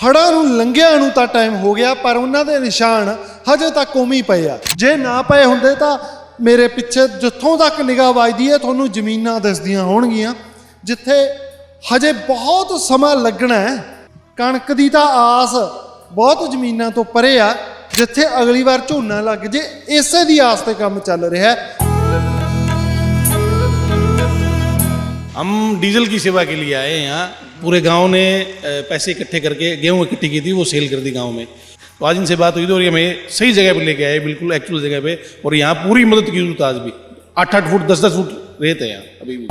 ਹੜਾਂ ਨੂੰ ਲੰਘਿਆ ਨੂੰ ਤਾਂ ਟਾਈਮ ਹੋ ਗਿਆ ਪਰ ਉਹਨਾਂ ਦੇ ਨਿਸ਼ਾਨ ਹਜੇ ਤੱਕ ਉਵੇਂ ਹੀ ਪਏ ਆ ਜੇ ਨਾ ਪਏ ਹੁੰਦੇ ਤਾਂ ਮੇਰੇ ਪਿੱਛੇ ਜਿੱਥੋਂ ਤੱਕ ਨਿਗਾਹ ਵੱਜਦੀ ਹੈ ਤੁਹਾਨੂੰ ਜ਼ਮੀਨਾਂ ਦਿਸਦੀਆਂ ਹੋਣਗੀਆਂ ਜਿੱਥੇ ਹਜੇ ਬਹੁਤ ਸਮਾਂ ਲੱਗਣਾ ਹੈ ਕਣਕ ਦੀ ਤਾਂ ਆਸ ਬਹੁਤ ਜ਼ਮੀਨਾਂ ਤੋਂ ਪਰੇ ਆ ਜਿੱਥੇ ਅਗਲੀ ਵਾਰ ਝੋਨਾ ਲੱਗ ਜੇ ਇਸੇ ਦੀ ਆਸ ਤੇ ਕੰਮ ਚੱਲ ਰਿਹਾ ਹੈ हम डीजल की सेवा के लिए आए हैं यहाँ पूरे गांव ने अ, पैसे इकट्ठे करके गेहूं इकट्ठी की थी वो सेल कर दी गांव में तो आज इनसे बात हुई थी और ये हमें सही जगह पे लेके आए बिल्कुल एक्चुअल जगह पे और यहाँ पूरी मदद की जरूरत है आज भी आठ आठ फुट दस दस फुट रेत है यहाँ अभी भी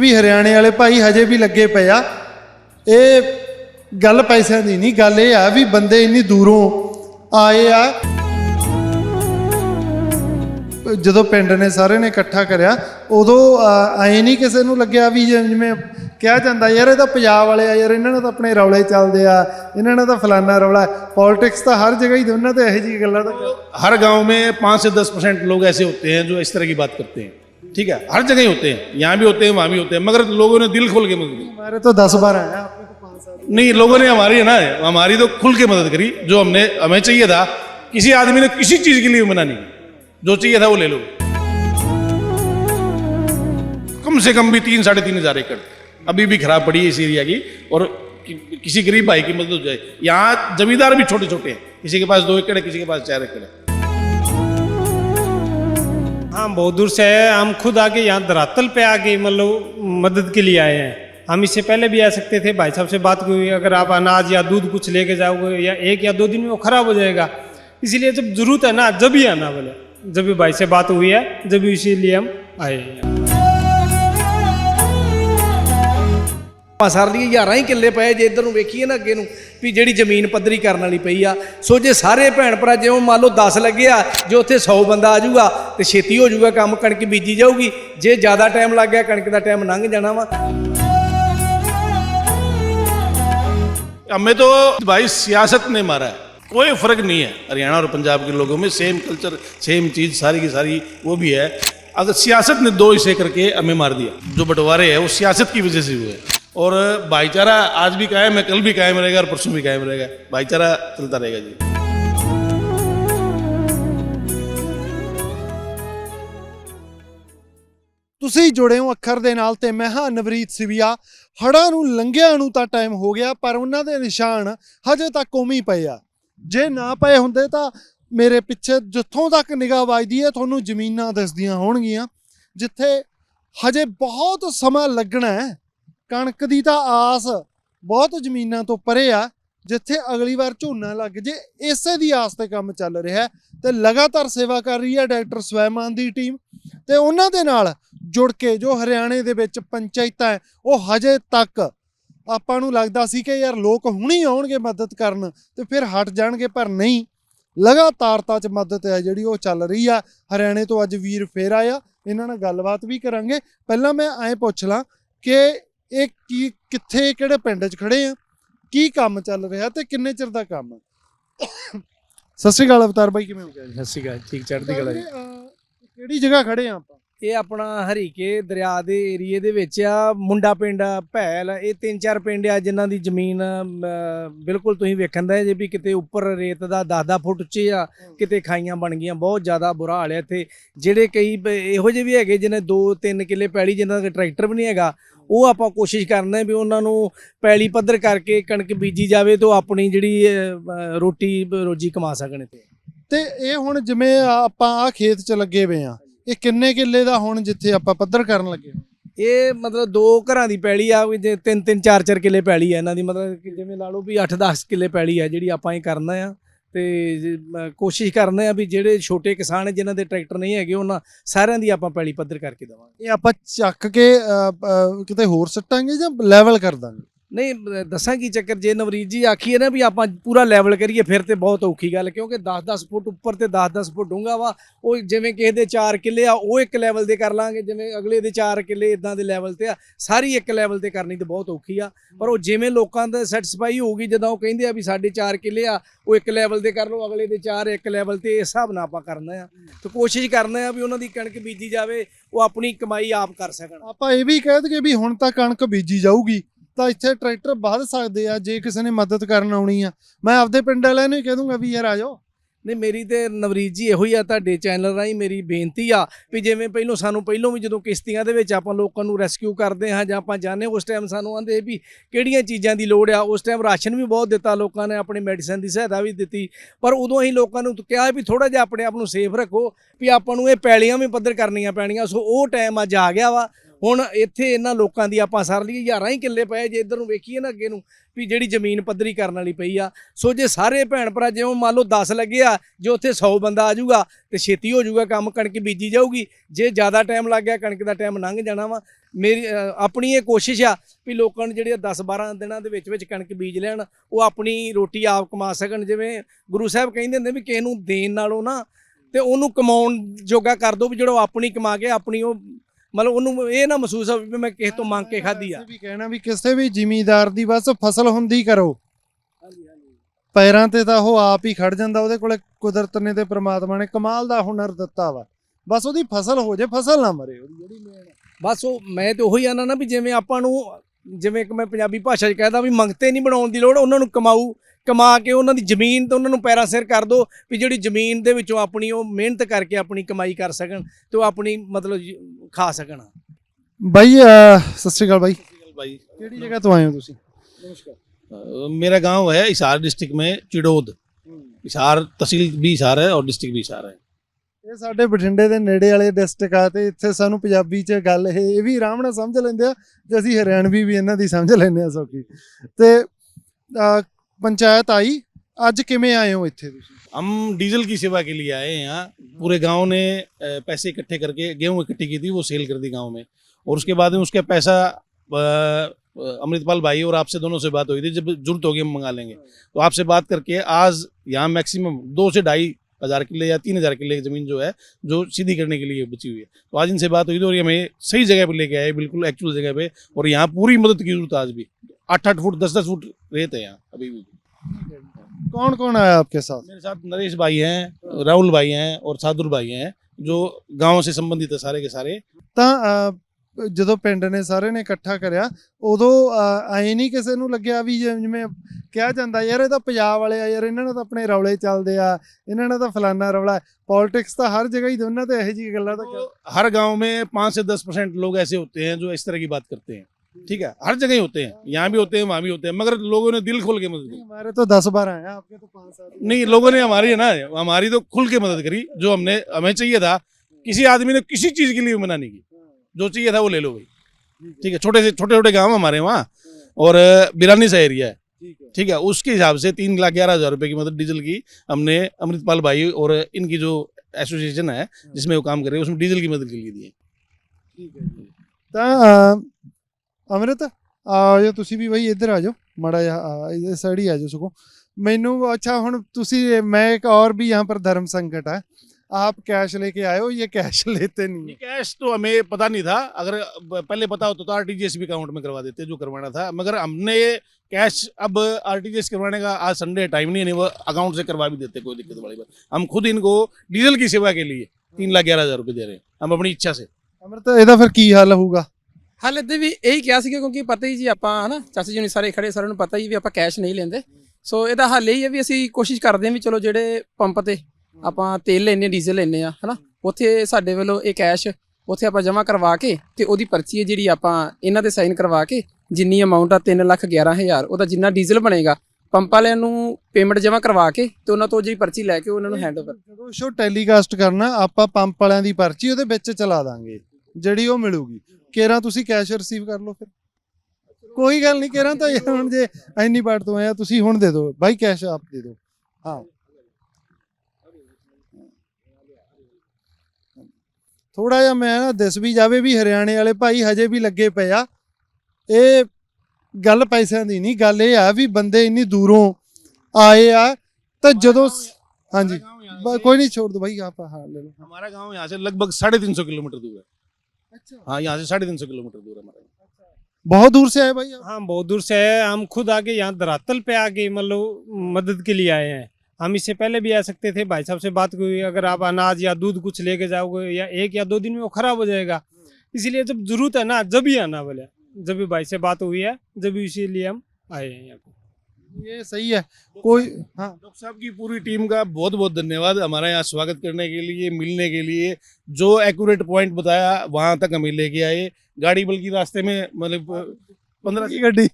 ਵੀ ਹਰਿਆਣੇ ਵਾਲੇ ਭਾਈ ਹਜੇ ਵੀ ਲੱਗੇ ਪਏ ਆ ਇਹ ਗੱਲ ਪੈਸਿਆਂ ਦੀ ਨਹੀਂ ਗੱਲ ਇਹ ਆ ਵੀ ਬੰਦੇ ਇੰਨੀ ਦੂਰੋਂ ਆਏ ਆ ਜਦੋਂ ਪਿੰਡ ਨੇ ਸਾਰੇ ਨੇ ਇਕੱਠਾ ਕਰਿਆ ਉਦੋਂ ਐ ਨਹੀਂ ਕਿਸੇ ਨੂੰ ਲੱਗਿਆ ਵੀ ਜਿਵੇਂ ਜਿਵੇਂ ਕਿਹਾ ਜਾਂਦਾ ਯਾਰ ਇਹ ਤਾਂ ਪੰਜਾਬ ਵਾਲੇ ਆ ਯਾਰ ਇਹਨਾਂ ਨਾਲ ਤਾਂ ਆਪਣੇ ਰੌਲੇ ਚੱਲਦੇ ਆ ਇਹਨਾਂ ਨਾਲ ਤਾਂ ਫਲਾਨਾ ਰੌਲਾ ਪੋਲਿਟਿਕਸ ਤਾਂ ਹਰ ਜਗ੍ਹਾ ਹੀ ਉਹਨਾਂ ਤੇ ਇਹੋ ਜਿਹੀ ਗੱਲਾਂ ਤਾਂ हर गांव में पाँच से दस परसेंट लोग ऐसे होते हैं जो इस तरह की बात करते हैं ठीक है हर जगह ही होते हैं यहाँ भी होते हैं वहाँ भी होते हैं मगर लोगों ने दिल खोल के मदद की ਮੇਰੇ ਤੋਂ 10 12 ਆਇਆ ਆਪਣੇ ਤੋਂ 5 ਸਾਲ नहीं लोगों ने हमारी है ना हमारी तो खुल के मदद करी जो हमने हमें चाहिए था किसी आदमी ने किसी चीज के लिए मना नहीं किया। जो चाहिए था वो ले लो। कम से कम भी तीन, साढ़े तीन हज़ार एकड़। अभी भी खराब पड़ी है इस एरिया की और कि- किसी गरीब भाई की मदद हो जाए। यहाँ जमींदार भी छोटे छोटे हैं। किसी के पास दो एकड़ है, किसी के पास चार एकड़ है। हाँ बहुत दूर से है, हम खुद आके यहाँ धरातल पे आके मतलब मदद के लिए आए हैं। हम इससे पहले भी आ सकते थे। भाई साहब से बात हुई, अगर आप अनाज या दूध कुछ लेके जाओगे या एक या दो दिन में वो खराब हो जाएगा। इसीलिए जब ज़रूरत है ना, जब ही आना बोले। जब भी भाई से बात हुई है जब भी इसीलिए हम आए हैं ਸਰ ਦੀ 11 ਹੀ ਕਿੱਲੇ ਪਏ ਜੇ ਇਧਰ ਨੂੰ ਵੇਖੀਏ ਨਾ ਅੱਗੇ ਨੂੰ ਵੀ ਜਿਹੜੀ ਜ਼ਮੀਨ ਪੱਧਰੀ ਕਰਨ ਵਾਲੀ ਪਈ ਆ ਸੋ ਜੇ ਸਾਰੇ ਭੈਣ ਭਰਾ ਜਿਉਂ ਮੰਨ ਲਓ 10 ਲੱਗੇ ਆ ਜੇ ਉੱਥੇ 100 ਬੰਦਾ ਆ ਜਾਊਗਾ ਤੇ ਛੇਤੀ ਹੋ ਜਾਊਗਾ ਕੰਮ ਕਣਕ ਬੀਜੀ ਜਾਊਗੀ ਜੇ ਜ਼ਿਆਦਾ ਟਾਈਮ ਲੱਗ ਗਿਆ ਕਣਕ ਦਾ ਟਾਈਮ ਲੰਘ ਜਾਣਾ ਵਾ हमें तो भाई सियासत ने मारा है कोई फर्क नहीं है हरियाणा और पंजाब के लोगों में सेम कल्चर सेम चीज सारी की सारी वो भी है अगर सियासत ने दो हिस्से करके हमें मार दिया जो बंटवारे हैं वो सियासत की वजह से हुए और भाईचारा आज भी कायम है कल भी कायम रहेगा और परसों भी कायम रहेगा भाईचारा चलता रहेगा जी ਤੁਸੀਂ ਜੁੜੇ ਹੋ ਅੱਖਰ ਦੇ ਨਾਲ ਤੇ ਮੈਂ ਹਾਂ ਨਵਰੀਤ ਸਿਵਿਆ ਹੜਾਂ ਨੂੰ ਲੰਘਿਆ ਨੂੰ ਤਾਂ ਟਾਈਮ ਹੋ ਗਿਆ ਪਰ ਉਹਨਾਂ ਦੇ ਨਿਸ਼ਾਨ ਹਜੇ ਤੱਕ ਉਵੇਂ ਹੀ ਪਏ ਆ ਜੇ ਨਾ ਪਏ ਹੁੰਦੇ ਤਾਂ ਮੇਰੇ ਪਿੱਛੇ ਜਿੱਥੋਂ ਤੱਕ ਨਿਗਾਹ ਵੱਜਦੀ ਹੈ, ਤੁਹਾਨੂੰ ਜ਼ਮੀਨਾਂ ਦਿਸਦੀਆਂ ਹੋਣਗੀਆਂ। ਜਿੱਥੇ ਹਜੇ ਬਹੁਤ ਸਮਾਂ ਲੱਗਣਾ ਹੈ, ਕਣਕ ਦੀ ਤਾਂ ਆਸ ਬਹੁਤ ਜ਼ਮੀਨਾਂ ਤੋਂ ਪਰੇ ਆ, ਜਿੱਥੇ ਅਗਲੀ ਵਾਰ ਝੋਨਾ ਲੱਗ ਜੇ, ਇਸੇ ਦੀ ਆਸ ਤੇ ਕੰਮ ਚੱਲ ਰਿਹਾ ਹੈ। ਤੇ ਲਗਾਤਾਰ ਸੇਵਾ ਕਰ ਰਹੀ ਹੈ ਡਾਕਟਰ ਸਵੈਮਾਨ ਦੀ ਟੀਮ। ਤੇ ਉਹਨਾਂ ਦੇ ਨਾਲ ਜੁੜ ਕੇ ਜੋ ਹਰਿਆਣੇ ਦੇ ਵਿੱਚ ਪੰਚਾਇਤਾਂ ਹੈ, ਉਹ ਹਜੇ ਤੱਕ ਆਪਾਂ ਨੂੰ ਲੱਗਦਾ ਸੀ ਕਿ ਯਾਰ ਲੋਕ ਹੁਣੀ ਆਉਣਗੇ ਮਦਦ ਕਰਨ ਤੇ ਫਿਰ ਹਟ ਜਾਣਗੇ ਪਰ ਨਹੀਂ। ਲਗਾਤਾਰਤਾ ਚ ਮਦਦ ਹੈ ਜਿਹੜੀ ਉਹ ਚੱਲ ਰਹੀ ਆ। ਹਰਿਆਣੇ ਤੋਂ ਅੱਜ ਵੀਰ ਫੇਰ ਆਇਆ। ਇਹਨਾਂ ਨਾਲ ਗੱਲਬਾਤ ਵੀ ਕਰਾਂਗੇ। ਪਹਿਲਾਂ ਮੈਂ ਐਂ ਪੁੱਛ ਲਾਂ ਕਿ ਇਹ ਕੀ ਕਿੱਥੇ ਕਿਹੜੇ ਪਿੰਡ 'ਚ ਖੜੇ ਆ? ਕੀ ਕੰਮ ਚੱਲ ਰਿਹਾ ਤੇ ਕਿੰਨੇ ਚਿਰ ਦਾ ਕੰਮ ਹੈ ਸਤਿ ਸ਼੍ਰੀ ਅਕਾਲ ਅਵਤਾਰ ਬਾਈ ਕਿਵੇਂ ਹੋ? ਗਿਆ ਜੀ ਸਤਿ ਸ਼੍ਰੀ ਅਕਾਲ ਠੀਕ ਚੜ੍ਹਦੀ ਕਲਾ ਜੀ। ਕਿਹੜੀ ਜਗ੍ਹਾ ਖੜੇ ਆ ਆਪਾਂ? ਇਹ ਆਪਣਾ ਹਰੀਕੇ ਦਰਿਆ ਦੇ ਏਰੀਏ ਦੇ ਵਿੱਚ ਆ ਮੁੰਡਾ ਪਿੰਡ ਭੈਲ ਇਹ ਤਿੰਨ ਚਾਰ ਪਿੰਡ ਆ ਜਿਨ੍ਹਾਂ ਦੀ ਜ਼ਮੀਨ ਬਿਲਕੁਲ ਤੁਸੀਂ ਵੇਖਣ ਦਾ ਜੇ ਵੀ ਕਿਤੇ ਉੱਪਰ ਰੇਤ ਦਾ 10-10 ਫੁੱਟ ਉੱਚੇ ਆ ਕਿਤੇ ਖਾਈਆਂ ਬਣ ਗਈਆਂ ਬਹੁਤ ਜ਼ਿਆਦਾ ਬੁਰਾ ਹਾਲ ਹੈ ਇੱਥੇ। ਜਿਹੜੇ ਕਈ ਇਹੋ ਜਿਹੇ ਵੀ ਹੈਗੇ ਜਿਹਨੇ 2-3 ਕਿੱਲੇ ਪੈਲੀ ਜਿਨ੍ਹਾਂ ਦਾ ਟਰੈਕਟਰ ਵੀ ਨਹੀਂ ਹੈਗਾ ਉਹ ਆਪਾਂ ਕੋਸ਼ਿਸ਼ ਕਰਨਾ ਵੀ ਉਹਨਾਂ ਨੂੰ ਪੈਲੀ ਪੱਧਰ ਕਰਕੇ ਕਣਕ ਬੀਜੀ ਜਾਵੇ ਤਾਂ ਉਹ ਆਪਣੀ ਜਿਹੜੀ ਰੋਟੀ ਰੋਜੀ ਕਮਾ ਸਕਣ ਇੱਥੇ। ਤੇ ਇਹ ਹੁਣ ਜਿਵੇਂ ਆਪਾਂ ਆ ਖੇਤ 'ਚ ਲੱਗੇ ਹੋਏ ਆ ਇਹ ਕਿੰਨੇ ਕਿੱਲੇ ਦਾ ਹੁਣ ਜਿੱਥੇ ਆਪਾਂ ਪੱਧਰ ਕਰਨ ਲੱਗੇ ਹੋਏ? ਇਹ ਮਤਲਬ ਦੋ ਘਰਾਂ ਦੀ ਪੈਲੀ ਆ ਵੀ ਜੇ ਤਿੰਨ ਤਿੰਨ ਚਾਰ ਚਾਰ ਕਿੱਲੇ ਪੈਲੀ ਆ ਇਹਨਾਂ ਦੀ। ਮਤਲਬ ਕਿ ਜਿਵੇਂ ਲਾ ਲਓ ਵੀ 8-10 ਕਿੱਲੇ ਪੈਲੀ ਆ ਜਿਹੜੀ ਆਪਾਂ ਇਹ ਕਰਨਾ ਆ। ਤੇ ਜੇ, ਮ, ਕੋਸ਼ਿਸ਼ ਕਰਨਾ ਆ ਵੀ ਜਿਹੜੇ ਛੋਟੇ ਕਿਸਾਨ ਜਿਨ੍ਹਾਂ ਦੇ ਟਰੈਕਟਰ ਨਹੀਂ ਹੈਗੇ ਉਹਨਾਂ ਸਾਰਿਆਂ ਦੀ ਆਪਾਂ ਪੈਲੀ ਪੱਧਰ ਕਰਕੇ ਦੇਵਾਂਗੇ। ਇਹ ਆਪਾਂ ਚੱਕ ਕੇ ਕਿਤੇ ਹੋਰ ਸੱਟਾਂਗੇ ਜਾਂ ਲੈਵਲ ਕਰ ਦਾਂਗੇ? ਨਹੀਂ ਮ, ਦੱਸਾਂ ਕੀ ਚੱਕਰ ਜੇ ਨਵਰੀਤ ਜੀ ਆਖੀਏ ਨਾ ਵੀ ਆਪਾਂ ਪੂਰਾ ਲੈਵਲ ਕਰੀਏ ਫਿਰ ਤੇ ਬਹੁਤ ਔਖੀ ਗੱਲ ਕਿਉਂਕਿ 10-10 ਫੁੱਟ ਉੱਪਰ ਤੇ 10-10 ਫੁੱਟ ਡੂੰਘਾ ਵਾ ਉਹ ਜਿਵੇਂ ਕਿਸੇ ਦੇ 4 ਕਿੱਲੇ ਆ ਉਹ ਇੱਕ ਲੈਵਲ ਦੇ ਕਰ ਲਾਂਗੇ ਜਿਵੇਂ ਅਗਲੇ ਦੇ 4 ਕਿੱਲੇ ਇਦਾਂ ਦੇ ਲੈਵਲ ਤੇ ਆ ਸਾਰੀ ਇੱਕ ਲੈਵਲ ਤੇ ਕਰਨੀ ਤੇ ਬਹੁਤ ਔਖੀ ਆ ਪਰ ਉਹ ਜਿਵੇਂ ਲੋਕਾਂ ਦਾ ਸੈਟੀਸਫਾਈ ਹੋਊਗੀ ਜਦੋਂ ਉਹ ਕਹਿੰਦੇ ਆ ਵੀ ਸਾਡੇ 4 ਕਿੱਲੇ ਆ ਉਹ ਇੱਕ ਲੈਵਲ ਦੇ ਕਰ ਲਓ ਅਗਲੇ ਦੇ 4 ਇੱਕ ਲੈਵਲ ਤੇ ਇਸ ਹਿਸਾਬ ਨਾਲ ਆਪਾਂ ਕਰਨਾ ਆ ਤੇ ਕੋਸ਼ਿਸ਼ ਕਰਨਾ ਆ ਵੀ ਉਹਨਾਂ ਦੀ ਕਣਕ ਬੀਜੀ ਜਾਵੇ ਉਹ ਆਪਣੀ ਕਮਾਈ ਆਪ ਕਰ ਸਕਣ। ਆਪਾਂ ਇਹ ਵੀ ਕਹਿ ਦਈਏ ਵੀ ਹੁਣ ਤਾਂ ਕਣਕ ਬੀਜੀ ਜਾਊਗੀ ਤਾਂ ਇੱਥੇ ਟਰੈਕਟਰ ਵੱਧ ਸਕਦੇ ਆ, ਜੇ ਕਿਸੇ ਨੇ ਮਦਦ ਕਰਨ ਆਉਣੀ ਆ। ਮੈਂ ਆਪਦੇ ਪਿੰਡ ਵਾਲਿਆਂ ਨੂੰ ਹੀ ਕਹਿ ਦੂੰਗਾ ਵੀ ਯਾਰ ਆ ਜਾਓ। ਨਹੀਂ, ਮੇਰੀ ਤੇ ਨਵਰੀਤ ਜੀ ਇਹੋ ਹੀ ਆ, ਤੁਹਾਡੇ ਚੈਨਲ ਰਾਹੀਂ ਮੇਰੀ ਬੇਨਤੀ ਆ ਵੀ ਜਿਵੇਂ ਪਹਿਲੋਂ ਸਾਨੂੰ ਪਹਿਲੋਂ ਵੀ ਜਦੋਂ ਕਿਸ਼ਤੀਆਂ ਦੇ ਵਿੱਚ ਆਪਾਂ ਲੋਕਾਂ ਨੂੰ ਰੈਸਕਿਊ ਕਰਦੇ ਹਾਂ ਜਾਂ ਆਪਾਂ ਜਾਂਦੇ ਉਸ ਟਾਈਮ ਸਾਨੂੰ ਆਂਦੇ ਵੀ ਕਿਹੜੀਆਂ ਚੀਜ਼ਾਂ ਦੀ ਲੋੜ ਆ। ਉਸ ਟਾਈਮ ਰਾਸ਼ਨ ਵੀ ਬਹੁਤ ਦਿੱਤਾ ਲੋਕਾਂ ਨੇ, ਆਪਣੇ ਮੈਡੀਸਨ ਦੀ ਸਹਾਇਤਾ ਵੀ ਦਿੱਤੀ। ਪਰ ਉਦੋਂ ਅਸੀਂ ਲੋਕਾਂ ਨੂੰ ਕਿਹਾ ਵੀ ਥੋੜਾ ਜਿਹਾ ਆਪਣੇ ਆਪ ਨੂੰ ਸੇਫ ਰੱਖੋ ਵੀ ਆਪਾਂ ਨੂੰ ਇਹ ਪੈਲੀਆਂ ਵੀ ਪੱਧਰ ਕਰਨੀਆਂ ਪੈਣੀਆਂ। ਸੋ ਉਹ ਟਾਈਮ ਅੱਜ ਆ ਗਿਆ ਵਾ। ਹੁਣ ਇੱਥੇ ਇਹਨਾਂ ਲੋਕਾਂ ਦੀ ਆਪਾਂ ਸਰ ਲਈ ਹਜ਼ਾਰਾਂ ਹੀ ਕਿੱਲੇ ਪਏ ਜੇ ਇੱਧਰ ਨੂੰ ਵੇਖੀਏ ਨਾ ਅੱਗੇ ਨੂੰ, ਵੀ ਜਿਹੜੀ ਜ਼ਮੀਨ ਪੱਧਰੀ ਕਰਨ ਵਾਲੀ ਪਈ ਆ। ਸੋ ਜੇ ਸਾਰੇ ਭੈਣ ਭਰਾ ਜਿਵੇਂ ਮੰਨ ਲਓ 10 ਲੱਗੇ ਆ, ਜੇ ਉੱਥੇ 100 ਬੰਦਾ ਆ ਜਾਊਗਾ ਤੇ ਛੇਤੀ ਹੋ ਜਾਊਗਾ ਕੰਮ, ਕਣਕ ਬੀਜੀ ਜਾਊਗੀ। ਜੇ ਜ਼ਿਆਦਾ ਟਾਈਮ ਲੱਗ ਗਿਆ, ਕਣਕ ਦਾ ਟਾਈਮ ਲੰਘ ਜਾਣਾ ਵਾ। ਮੇਰੀ ਆਪਣੀ ਇਹ ਕੋਸ਼ਿਸ਼ ਆ ਵੀ ਲੋਕਾਂ ਨੂੰ ਜਿਹੜੇ 10 12 ਦਿਨਾਂ ਦੇ ਵਿੱਚ ਵਿੱਚ ਕਣਕ ਬੀਜ ਲੈਣ, ਉਹ ਆਪਣੀ ਰੋਟੀ ਆਪ ਕਮਾ ਸਕਣ। ਜਿਵੇਂ ਗੁਰੂ ਸਾਹਿਬ ਕਹਿੰਦੇ ਹੁੰਦੇ ਵੀ ਕਿਸੇ ਨੂੰ ਦੇਣ ਨਾਲੋਂ ਨਾ ਤੇ ਉਹਨੂੰ ਕਮਾਉਣ ਜੋਗਾ ਕਰ ਦੋ ਵੀ ਜਿਹੜਾ ਉਹ ਆਪਣੀ ਕਮਾ ਕੇ ਆਪਣੀ ਉਹ ਮਤਲਬ ਉਹਨੂੰ ਇਹ ਨਾ ਮਹਿਸੂਸ ਹੋਵੇ ਵੀ ਮੈਂ ਕਿਸੇ ਤੋਂ ਮੰਗ ਕੇ ਖਾਧੀ ਆ। ਵੀ ਕਹਿਣਾ ਵੀ ਕਿਸੇ ਵੀ ਜ਼ਿਮੀਦਾਰ ਦੀ ਬਸ ਫਸਲ ਹੁੰਦੀ ਕਰੋ। ਪੈਰਾਂ ਤੇ ਤਾਂ ਉਹ ਆਪ ਹੀ ਖੜ ਜਾਂਦਾ ਉਹਦੇ ਕੋਲੇ ਕੁਦਰਤ ਨੇ ਤੇ ਪ੍ਰਮਾਤਮਾ ਨੇ ਕਮਾਲ ਦਾ ਹੁਨਰ ਦਿੱਤਾ ਵਾ। ਬਸ ਉਹਦੀ ਫਸਲ ਹੋ ਜੇ ਫਸਲ ਨਾ ਮਰੇ ਉਹਦੀ ਜਿਹੜੀ ਬਸ ਉਹ ਮੈਂ ਤੇ ਉਹੀ ਆਨਾ ਨਾ ਵੀ ਜਿਵੇਂ ਆਪਾਂ ਨੂੰ ਜਿਵੇਂ ਕਿ ਮੈਂ ਪੰਜਾਬੀ ਭਾਸ਼ਾ 'ਚ ਕਹਿੰਦਾ ਵੀ ਮੰਗਤੇ ਨਹੀਂ ਬਣਾਉਣ ਦੀ ਲੋੜ ਉਹਨਾਂ ਨੂੰ ਕਮਾਊ। ਕਮਾ ਕੇ ਉਹਨਾਂ ਦੀ ਜ਼ਮੀਨ ਤੇ ਉਹਨਾਂ ਨੂੰ ਪੈਰਾਂ ਸਿਰ ਕਰ ਦੋ ਵੀ ਜਿਹੜੀ ਜ਼ਮੀਨ ਦੇ ਵਿੱਚੋਂ ਆਪਣੀ ਉਹ ਮਿਹਨਤ ਕਰਕੇ ਆਪਣੀ ਕਮਾਈ ਕਰ ਸਕਣ ਤੇ ਉਹ ਆਪਣੀ ਮਤਲਬ ਜ- ਖਾ ਸਕਣ ਬਾਈ ਅਹ, ਸਤਿ ਸ਼੍ਰੀ ਅਕਾਲ ਬਾਈ भाई ਕਿਹੜੀ ਜਗ੍ਹਾ ਤੋਂ ਆਏ ਹੋ ਤੁਸੀਂ अ, मेरा गांव है हिसार डिस्ट्रिक्ट में चिड़ोद हिसार तहसील भी हिसार है और डिस्ट्रिक्ट भी हिसार है ਇਹ ਸਾਡੇ ਬਠਿੰਡੇ ਦੇ ਨੇੜੇ ਵਾਲੇ ਡਿਸਟ੍ਰਿਕਟ ਆ ਤੇ ਇੱਥੇ ਸਾਨੂੰ ਪੰਜਾਬੀ 'ਚ ਗੱਲ ਇਹ ਇਹ ਵੀ ਆਰਾਮ ਨਾਲ ਸਮਝ ਲੈਂਦੇ ਆ ਤੇ ਅਸੀਂ ਹਰਿਆਣਵੀ ਵੀ ਇਹਨਾਂ ਦੀ ਸਮਝ ਲੈਂਦੇ ਆ ਸੌਖੀ ਤੇ ਅਹ, ਪੰਚਾਇਤ ਆਈ ਅੱਜ ਕਿਵੇਂ ਆਏ ਹੋ ਇੱਥੇ ਤੁਸੀਂ हम डीजल की सेवा के लिए आए हैं यहाँ पूरे गांव ने अ, पैसे इकट्ठे करके गेहूं इकट्ठी की थी वो सेल कर दी गांव में और उसके बाद में उसका पैसा अ, अ, अमृतपाल भाई और आपसे दोनों से बात हुई थी जब जरूरत होगी हम मंगा लेंगे तो आपसे बात करके आज यहाँ मैक्सिमम दो से ढाई हजार किले या तीन हजार किले की जमीन जो है जो सीधी करने के लिए बची हुई है तो आज इनसे बात हुई थी और ये हमें सही जगह पे लेके आए बिल्कुल एक्चुअल जगह पे और यहाँ पूरी मदद की जरूरत है आज भी आठ आठ फुट दस दस फुट रेत है यहाँ अभी भी कौन कौन आया आपके साथ मेरे साथ नरेश भाई हैं राहुल भाई हैं और सादुर भाई हैं जो गांव से संबंधित है सारे के सारे ਤਾਂ ਅਹ, ਜਦੋਂ ਪਿੰਡ ਨੇ ਸਾਰੇ ਨੇ ਇਕੱਠਾ ਕਰਿਆ ਉਦੋਂ ਐ ਨਹੀਂ ਕਿਸੇ ਨੂੰ ਲੱਗਿਆ ਵੀ ਜਿਵੇਂ ਜਿਵੇਂ ਕਿਹਾ ਜਾਂਦਾ ਯਾਰ ਇਹ ਤਾਂ ਪੰਜਾਬ ਵਾਲੇ ਆ ਯਾਰ ਇਹਨਾਂ ਨਾਲ ਤਾਂ ਆਪਣੇ ਰੌਲੇ ਚੱਲਦੇ ਆ ਇਹਨਾਂ ਨਾਲ ਤਾਂ ਫਲਾਨਾ ਰੌਲਾ ਪੋਲਿਟਿਕਸ ਤਾਂ ਹਰ ਜਗ੍ਹਾ ਹੀ ਉਹਨਾਂ ਤੇ ਇਹੋ ਜਿਹੀ ਗੱਲਾਂ ਤਾਂ तो हर गांव में पाँच से दस परसेंट लोग ऐसे होते हैं जो इस तरह की बात करते हैं ठीक है हर जगह होते हैं यहाँ भी होते हैं वहाँ भी होते हैं मगर लोगों ने दिल खोल के मदद करी हमारे तो दस बार आए आपके तो पाँच नहीं लोगों ने हमारी ना हमारी तो खुल के मदद करी जो हमने हमें चाहिए था किसी आदमी ने किसी चीज़ के लिए मना नहीं की। जो चाहिए था वो ले लो भाई। ठीक है छोटे से छोटे छोटे गाँव हमारे वहाँ और बिरानी सा एरिया है। ठीक है। उसके हिसाब से तीन लाख ग्यारह हज़ार रुपए की मदद डीजल की हमने अमृतपाल भाई और इनकी जो एसोसिएशन है जिसमें वो काम कर रहे हैं उसमें डीजल की मदद के लिए दी है। ठीक है ਅੰਮ੍ਰਿਤ ਆ ਜਾਓ ਤੁਸੀਂ ਵੀ ਬਈ ਇੱਧਰ ਆ ਜਾਓ ਮਾੜਾ ਜਿਹਾ ਆ, ਇਸ ਸਾਈਡ ਹੀ ਆ ਜਾਓ ਸਗੋਂ ਮੈਨੂੰ ਅੱਛਾ ਹੁਣ ਤੁਸੀਂ ਮੈਂ ਇੱਕ और भी यहाँ पर धर्म संकट है आप कैश लेके आए हो ये कैश लेते नहीं ये कैश तो हमें पता नहीं था अगर ब- पहले पता होता तो आरटीजीएस भी अकाउंट में करवा देते जो करवाना था मगर हमने कैश अब आरटीजीएस करवाने का आज संडे टाइम नहीं है नहीं वो अकाउंट से करवा भी देते कोई दिक्कत वाली बात हम खुद इनको डीजल की सेवा के लिए तीन लाख ग्यारह हजार रुपये दे रहे हैं हम अपनी इच्छा से ਅੰਮ੍ਰਿਤ ਇਹਦਾ ਫਿਰ ਕੀ ਹੱਲ ਹੋਊਗਾ ਹਾਲੇ ਤੇ ਵੀ ਇਹੀ ਕਿਹਾ ਸੀਗਾ, ਕਿਉਂਕਿ ਪਤਾ ਹੀ ਜੀ ਆਪਾਂ, ਹਨਾ, ਚਾਚਾ ਜੀ ਨੇ ਸਾਰੇ ਖੜੇ, ਸਾਰਿਆਂ ਨੂੰ ਪਤਾ ਹੀ ਵੀ ਆਪਾਂ ਕੈਸ਼ ਨਹੀਂ ਲੈਂਦੇ। ਸੋ ਇਹਦਾ ਹੱਲ ਇਹ ਹੈ ਵੀ ਅਸੀਂ ਕੋਸ਼ਿਸ਼ ਕਰਦੇ ਹਾਂ ਵੀ ਚਲੋ ਜਿਹੜੇ ਪੰਪ ਤੇ ਆਪਾਂ ਤੇਲ ਲੈਨੇ ਡੀਜ਼ਲ ਲੈਨੇ ਆ ਹਨਾ, ਉੱਥੇ ਸਾਡੇ ਵੱਲੋਂ ਇਹ ਕੈਸ਼ ਉੱਥੇ ਆਪਾਂ ਜਮ੍ਹਾਂ ਕਰਵਾ ਕੇ ਤੇ ਉਹਦੀ ਪਰਚੀ ਹੈ ਜਿਹੜੀ ਆਪਾਂ ਇਹਨਾਂ ਤੇ ਸਾਈਨ ਕਰਵਾ ਕੇ ਜਿੰਨੀ ਅਮਾਉਂਟ ਆ 3 ਲੱਖ 11000 ਉਹਦਾ ਜਿੰਨਾ ਡੀਜ਼ਲ ਬਣੇਗਾ, ਪੰਪ ਵਾਲਿਆਂ ਨੂੰ ਪੇਮੈਂਟ ਜਮ੍ਹਾਂ ਕਰਵਾ ਕੇ ਤੇ ਉਹਨਾਂ ਤੋਂ ਜਿਹੜੀ ਪਰਚੀ ਲੈ ਕੇ ਉਹਨਾਂ ਨੂੰ ਹੈਂਡ ਓਵਰ ਜਦੋਂ ਸ਼ੋ ਟੈਲੀਕਾਸਟ ਕਰਨਾ, ਆਪਾਂ ਪੰਪ ਵਾਲਿਆਂ ਦੀ ਪਰਚੀ ਉਹਦੇ ਵਿੱਚ ਚਲਾ ਦਾਂਗੇ, ਜਿਹੜੀ ਉਹ ਮਿਲੂਗੀ। ਕੇਰਾਂ ਤੁਸੀਂ ਕੈਸ਼ ਰਿਸੀਵ ਕਰ ਲਓ ਫਿਰ ਕੋਈ ਗੱਲ ਨਹੀਂ ਕੇਰਾਂ ਤਾਂ ਯਾਰ ਹੁਣ ਜੇ ਐਨੀ ਬਾਟ ਤੋਂ ਆਇਆ ਤੁਸੀਂ ਹੁਣ ਦੇ ਦਿਓ ਬਾਈ ਕੈਸ਼ ਆਪ ਦੇ ਦਿਓ ਹਾਂ ਥੋੜਾ ਜਿਹਾ ਮੈਂ ਨਾ ਦਿਸ ਵੀ ਜਾਵੇ ਵੀ ਹਰਿਆਣੇ ਵਾਲੇ ਭਾਈ ਹਜੇ ਵੀ ਲੱਗੇ ਪਏ ਆ ਇਹ ਗੱਲ ਪੈਸਿਆਂ ਦੀ ਨਹੀਂ ਗੱਲ ਇਹ ਆ ਵੀ ਬੰਦੇ ਇੰਨੀ ਦੂਰੋਂ ਆਏ ਆ ਤਾਂ ਜਦੋਂ ਹਾਂਜੀ हमारा गाँव यहाँ ब- से- कोई नहीं छोड़ दो भाई आप हाँ ले लो हमारा गाँव यहाँ से लगभग साढ़े तीन सौ किलोमीटर दूर है अच्छा। हाँ यहाँ से साढ़े तीन सौ किलोमीटर दूर है हमारा। गाँव। बहुत दूर से आए भाई आप? हाँ बहुत दूर से है। हम खुद आके यहाँ धरातल पे आके मतलब मदद के लिए आए हैं। हम इससे पहले भी आ सकते थे। भाई साहब से बात हुई अगर आप अनाज या दूध कुछ लेके जाओगे या एक या दो दिन में वो खराब हो जाएगा। इसीलिए जब ज़रूरत है ना जब ही आना बोले जब भी भाई से बात हुई है जब भी इसीलिए हम आए हैं यहाँ पे। ये सही है कोई हाँ डॉक्टर साहब की पूरी टीम का बहुत बहुत धन्यवाद हमारे यहाँ स्वागत करने के लिए मिलने के लिए जो एक्यूरेट पॉइंट बताया वहाँ तक हमें लेके आए गाड़ी बल्कि रास्ते में मतलब पंद्रह की गड्डी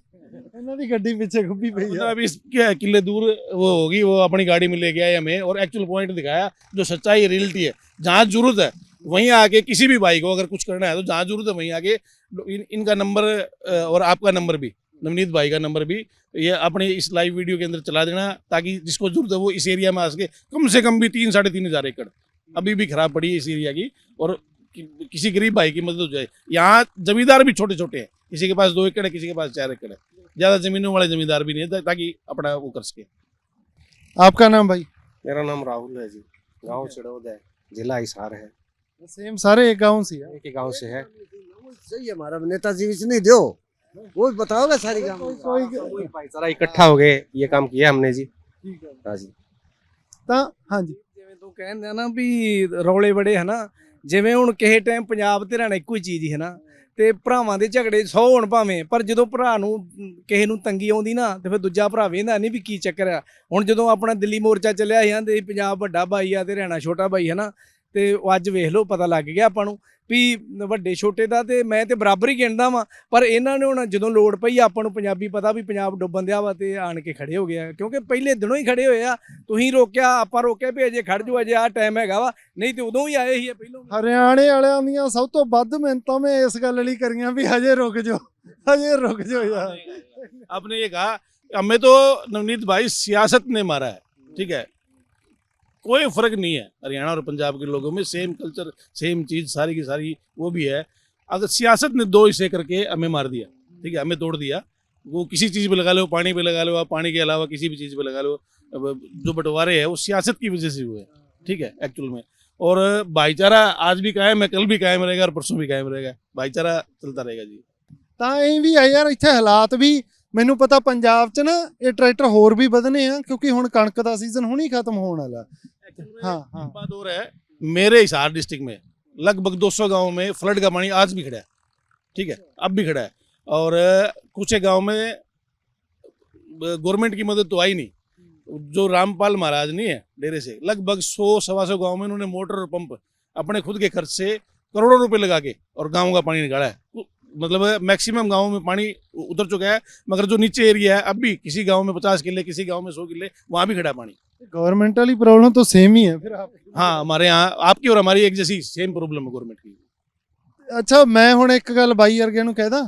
ਇਹਨਾਂ ਦੀ ਗੱਡੀ ਪਿੱਛੇ ਖੁੱਬੀ ਪਈ ਆ पंद्रह बीस क्या किले दूर वो होगी वो अपनी गाड़ी में लेके आए हमें और एक्चुअल पॉइंट दिखाया जो सच्चाई रियलिटी है जहाँ जरूरत है वहीं आके किसी भी भाई को अगर कुछ करना है तो जहाँ जरूरत है वहीं आके इन, इनका नंबर अ, और आपका नंबर भी नवनीत भाई का नंबर भी ये अपने इस लाइव वीडियो के अंदर चला देना ताकि जिसको जरूरत है वो इस एरिया में आ सके कम से कम भी तीन साढ़े तीन हजार एकड़ अभी भी खराब पड़ी है इस एरिया की और कि, किसी गरीब भाई की मदद हो जाए यहाँ जमींदार भी छोटे छोटे हैं किसी के पास दो एकड़ है किसी के पास चार एकड़ है ज़्यादा जमीनों वाले जमींदार भी नहीं है ता- ताकि अपना वो कर सके आपका नाम भाई मेरा नाम राहुल है जी गांव चिड़ौद है जिला हिसार है सेम सारे एक गांव से है एक ही गांव से है सही है हमारा नेताजी बीच नहीं दो वो भी बताओगे सारी काम कोई भाईचारा इकट्ठा हो गए ये काम किया हमने जी हाँ जी ਤਾਂ ਹਾਂਜੀ ਜਿਵੇਂ ਤੂੰ ਕਹਿੰਦਾ ਨਾ ਵੀ ਰੌਲੇ ਬੜੇ ਹਨਾ ਜਿਵੇਂ ਹੁਣ ਕਿਸੇ ਟਾਈਮ ਪੰਜਾਬ ਤੇ ਹਰਿਆਣਾ ਇੱਕੋ ਹੀ ਚੀਜ਼ ਹੀ ਹਨਾ ਤੇ ਭਰਾਵਾਂ ਦੇ ਝਗੜੇ 100 ਹੋਣ ਭਾਵੇਂ ਪਰ ਜਦੋਂ ਭਰਾ ਨੂੰ ਅਮ, ਕਿਸੇ ਨੂੰ ਤੰਗੀ ਆਉਂਦੀ ਨਾ ਤੇ ਫਿਰ ਦੂਜਾ ਭਰਾ ਵੇਂਦਾ ਨਹੀਂ ਵੀ ਕੀ ਚੱਕਰ ਆ ਹੁਣ ਜਦੋਂ ਆਪਣਾ ਦਿੱਲੀ ਮੋਰਚਾ ਚੱਲਿਆ ਸੀ ਆਂਦੇ ਪੰਜਾਬ ਵੱਡਾ ਭਾਈ ਆ ਤੇ ਹਰਿਆਣਾ ਛੋਟਾ ਭਾਈ ਹਨਾ ਤੇ ਉਹ ਅੱਜ ਵੇਖ ਲਓ ਪਤਾ ਲੱਗ ਗਿਆ ਆਪਾਂ ਨੂੰ ਵੀ ਵੱਡੇ ਛੋਟੇ ਦਾ ਤੇ ਮੈਂ ਤੇ ਬਰਾਬਰ ਹੀ ਗਿਣਦਾ ਵਾਂ ਪਰ ਇਹਨਾਂ ਨੇ ਹੁਣ ਜਦੋਂ ਲੋੜ ਪਈ ਆਪਾਂ ਨੂੰ ਪੰਜਾਬੀ ਪਤਾ ਵੀ ਪੰਜਾਬ ਡੁੱਬਣ ਦਿਆ ਵਾ ਤੇ ਆਣ ਕੇ ਖੜੇ ਹੋ ਗਿਆ ਕਿਉਂਕਿ ਪਹਿਲੇ ਦਿਨੋਂ ਹੀ ਖੜੇ ਹੋਏ ਆ ਤੁਸੀਂ ਰੋਕਿਆ ਆਪਾਂ ਰੋਕਿਆ ਵੀ ਅਜੇ ਖੜ ਜਾਓ ਅਜੇ ਆ ਟਾਈਮ ਹੈਗਾ ਵਾ ਨਹੀਂ ਤੇ ਉਦੋਂ ਹੀ ਆਏ ਸੀ ਇਹ ਪਹਿਲੋਂ ਵੀ। ਹਰਿਆਣੇ ਵਾਲਿਆਂ ਦੀਆਂ ਸਭ ਤੋਂ ਵੱਧ ਮਿਹਨਤਾਂ ਮੈਂ ਇਸ ਗੱਲ ਲਈ ਕਰੀਆਂ ਵੀ ਹਜੇ ਰੁਕ ਜਾਓ ਹਜੇ ਰੁਕ ਜਾਓ ਯਾਰ आपने ये कहा हमें तो नवनीत भाई सियासत ने मारा है ठीक है कोई फर्क नहीं है हरियाणा और पंजाब के लोगों में सेम कल्चर सेम चीज सारी की सारी वो भी है अगर सियासत ने दो हिस्से करके हमें मार दिया ठीक है हमें तोड़ दिया वो किसी चीज़ पे लगा लो पानी पे लगा लो आप पानी के अलावा किसी भी चीज़ पे लगा लो अब जो बंटवारे है वो सियासत की वजह से हुए हैं ठीक है एक्चुअल में और भाईचारा आज भी कायम है कल भी कायम रहेगा और परसों भी कायम रहेगा भाईचारा चलता रहेगा जी ਤਾਂ ਇਹ ਵੀ ਆ ਯਾਰ ਇੱਥੇ ਹਾਲਾਤ ਵੀ ਮੈਨੂੰ ਪਤਾ ਪੰਜਾਬ 'ਚ ਨਾ ਇਹ ਟਰੈਕਟਰ ਹੋਰ ਵੀ ਵਧਨੇ ਆ ਕਿਉਂਕਿ ਹੁਣ ਕਣਕ ਦਾ ਸੀਜ਼ਨ ਹੁਣੀ ਖਤਮ ਹੋਣ वाला हाँ, हाँ। बात और है मेरे हिसार डिस्ट्रिक्ट में लगभग 200 गाँव में फ्लड का पानी आज भी खड़ा है ठीक है अब भी खड़ा है। और कुछ गाँव में गवर्नमेंट की मदद तो आई नहीं। जो रामपाल महाराज नहीं है डेरे से लगभग सौ सवा सौ गाँव में उन्होंने मोटर और पंप अपने खुद के खर्च से करोड़ों रुपए लगा के और गाँव का पानी निकाला है। मतलब मैक्सिमम गाँव में पानी उतर चुका है मगर जो नीचे एरिया है अब भी किसी गाँव में पचास किले किसी गाँव में सौ किले वहाँ भी खड़ा है पानी। गवर्नमेंट वाली प्रॉब्लम तो सेम ही है फिर आप हाँ हमारे यहाँ आपकी और हमारी एक जैसी सेम प्रॉब्लम है गवर्नमेंट की ਅੱਛਾ ਮੈਂ ਹੁਣ ਇੱਕ ਗੱਲ ਬਾਈ ਵਰਗਿਆਂ ਨੂੰ ਕਹਿਦਾ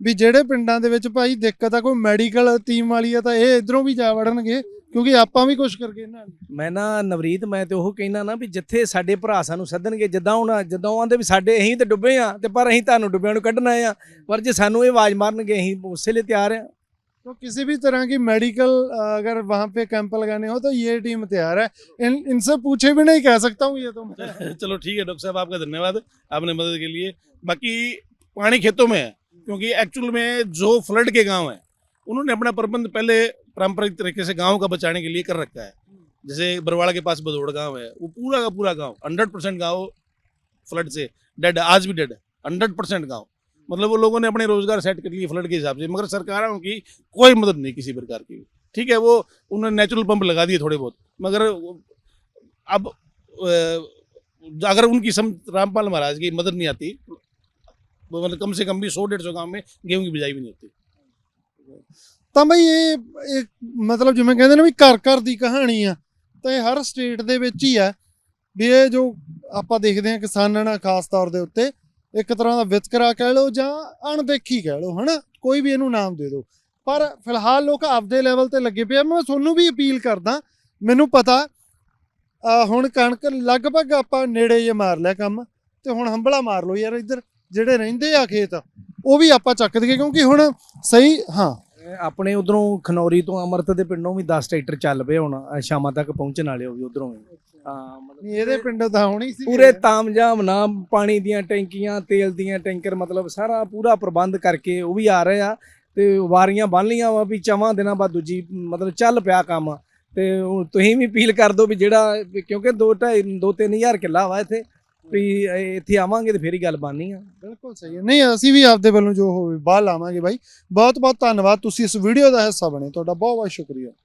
ਵੀ ਜਿਹੜੇ ਪਿੰਡਾਂ ਦੇ ਵਿੱਚ ਭਾਈ ਦਿੱਕਤ ਆ ਕੋਈ ਮੈਡੀਕਲ ਟੀਮ ਵਾਲੀ ਆ ਤਾਂ ਇਹ ਇਧਰੋਂ ਵੀ ਜਾ ਵੜਨਗੇ ਕਿਉਂਕਿ ਆਪਾਂ ਵੀ ਕੁਝ ਕਰਕੇ ਇਹਨਾਂ ਨੂੰ ਮੈਂ ਨਾ ਨਵਰੀਤ ਮੈਂ ਤੇ ਉਹ ਕਹਿਣਾ ਨਾ ਵੀ ਜਿੱਥੇ ਸਾਡੇ ਭਰਾ ਸਾਨੂੰ ਸੱਦਣਗੇ ਜਿੱਦਾਂ ਹੁਣ ਜਦੋਂ ਆਂਦੇ ਵੀ ਸਾਡੇ ਅਸੀਂ ਤੇ ਡੁੱਬੇ ਆ ਤੇ ਪਰ ਅਸੀਂ ਤੁਹਾਨੂੰ ਡੁੱਬਿਆਂ ਨੂੰ ਕੱਢਣਾ ਆ ਪਰ ਜੇ ਸਾਨੂੰ ਇਹ ਆਵਾਜ਼ ਮਾਰਨਗੇ ਅਸੀਂ ਉਸੇ ਲਈ ਤਿਆਰ ਆ तो किसी भी तरह की मेडिकल अगर वहाँ पे कैंप लगाने हो तो ये टीम तैयार है। इन, इनसे पूछे भी नहीं, कह सकता हूँ ये तो चलो ठीक है, डॉक्टर साहब, आपका धन्यवाद। आपने मदद के लिए। बाकी पानी खेतों में है, क्योंकि एक्चुअल में जो फ्लड के गाँव हैं, उन्होंने अपना प्रबंध पहले पारंपरिक तरीके से गाँव का बचाने के लिए कर रखा है। जैसे बरवाड़ा के पास बदौड़ गाँव है, वो पूरा का पूरा गाँव हंड्रेड परसेंट गाँव फ्लड से डेड आज भी डेड है हंड्रेड परसेंट गाँव। मतलब वो लोगों ने अपने रोजगार सेट कर लिए फ्लड के हिसाब से मगर सरकारों की कोई मदद नहीं किसी प्रकार की ठीक है वो उन्होंने नेचुरल पंप लगा दिए थोड़े बहुत मगर वो- अब अ, अगर उनकी सम रामपाल महाराज की मदद नहीं आती वो मतलब कम से कम भी सौ डेढ़ सौ गाँव में गेहूं की बिजाई भी नहीं होती ਤਾਂ ਬਈ ਇਹ ਇਹ ਮਤਲਬ ਜਿਵੇਂ ਕਹਿੰਦੇ ਨੇ ਵੀ ਘਰ ਘਰ ਦੀ ਕਹਾਣੀ ਆ ਤਾਂ ਇਹ ਹਰ ਸਟੇਟ ਦੇ ਵਿੱਚ ਹੀ ਆ ਵੀ ਇਹ ਜੋ ਆਪਾਂ ਦੇਖਦੇ ਹਾਂ ਕਿਸਾਨਾਂ ਨਾਲ ਖਾਸ ਤੌਰ ਦੇ ਉੱਤੇ ਇੱਕ ਤਰ੍ਹਾਂ ਦਾ ਵਿਤਕਰਾ ਕਹਿ ਲਓ ਜਾਂ ਅਣਦੇਖੀ ਕਹਿ ਲਓ, ਹਨਾ? ਕੋਈ ਵੀ ਇਹਨੂੰ ਨਾਮ ਦੇ ਦਿਓ। ਪਰ ਫਿਲਹਾਲ ਲੋਕ ਆਪਦੇ ਲੈਵਲ ਤੇ ਲੱਗੇ ਪਏ ਆ। ਮੈਂ ਤੁਹਾਨੂੰ ਵੀ ਅਪੀਲ ਕਰਦਾ, ਮੈਨੂੰ ਪਤਾ ਹੁਣ ਕਣਕ ਲਗਭਗ ਆਪਾਂ ਨੇੜੇ ਜੇ ਮਾਰ ਲਿਆ ਕੰਮ, ਤੇ ਹੁਣ ਹੰਬਲਾ ਮਾਰ ਲਓ ਯਾਰ ਇੱਧਰ, ਜਿਹੜੇ ਰਹਿੰਦੇ ਆ ਖੇਤ, ਉਹ ਵੀ ਆਪਾਂ ਚੱਕ ਦਈਏ ਕਿਉਂਕਿ ਹੁਣ ਸਹੀ, ਹਾਂ। ਆਪਣੇ ਉਧਰੋਂ ਖਨੌਰੀ ਤੋਂ ਅਮਰਤ ਦੇ ਪਿੰਡੋਂ ਵੀ 10 ਟਰੈਕਟਰ ਚੱਲ ਪਏ ਹੁਣ ਸ਼ਾਮਾਂ ਤੱਕ ਪਹੁੰਚਣ ਵਾਲੇ ਹੋ ਵੀ ਉਧਰੋਂ ਵੀ। ਹਾਂ ਮਤਲਬ ਨਹੀਂ ਇਹਦੇ ਪਿੰਡ ਤਾਂ ਹੋਣੀ ਸੀ। ਪੂਰੇ ਤਾਮਝਾਮ ਨਾਲ ਪਾਣੀ ਦੀਆਂ ਟੈਂਕੀਆਂ ਤੇਲ ਦੀਆਂ ਟੈਂਕਰ ਮਤਲਬ ਸਾਰਾ ਪੂਰਾ ਪ੍ਰਬੰਧ ਕਰਕੇ ਉਹ ਵੀ ਆ ਰਹੇ ਆ। ਤੇ ਵਾਰੀਆਂ ਬੰਨ ਲੀਆਂ ਵਾ ਵੀ ਚਵਾਂ ਦਿਨਾਂ ਬਾਅਦ ਦੂਜੀ ਮਤਲਬ ਚੱਲ ਪਿਆ ਕੰਮ। ਤੇ ਹੁਣ ਤੁਸੀਂ ਵੀ ਅਪੀਲ ਕਰ ਦਿਓ ਵੀ ਜਿਹੜਾ ਵੀ ਕਿਉਂਕਿ 2 2.5 2 3000 ਕਿੱਲਾ ਵਾ ਇੱਥੇ। ਵੀ ਇਹ ਇੱਥੇ ਆਵਾਂਗੇ ਤੇ ਫੇਰ ਹੀ ਗੱਲ ਬਣਨੀ ਆ। ਬਿਲਕੁਲ ਸਹੀ ਹੈ। ਨਹੀਂ, ਅਸੀਂ ਵੀ ਆਪਦੇ ਵੱਲੋਂ ਜੋ ਹੋਵੇ ਬਾਹਰ ਲਾਵਾਂਗੇ ਬਾਈ। ਬਹੁਤ ਬਹੁਤ ਧੰਨਵਾਦ। ਤੁਸੀਂ ਇਸ ਵੀਡੀਓ ਦਾ ਹਿੱਸਾ ਬਣੇ। ਤੁਹਾਡਾ ਬਹੁਤ ਬਹੁਤ ਸ਼ੁਕਰੀਆ।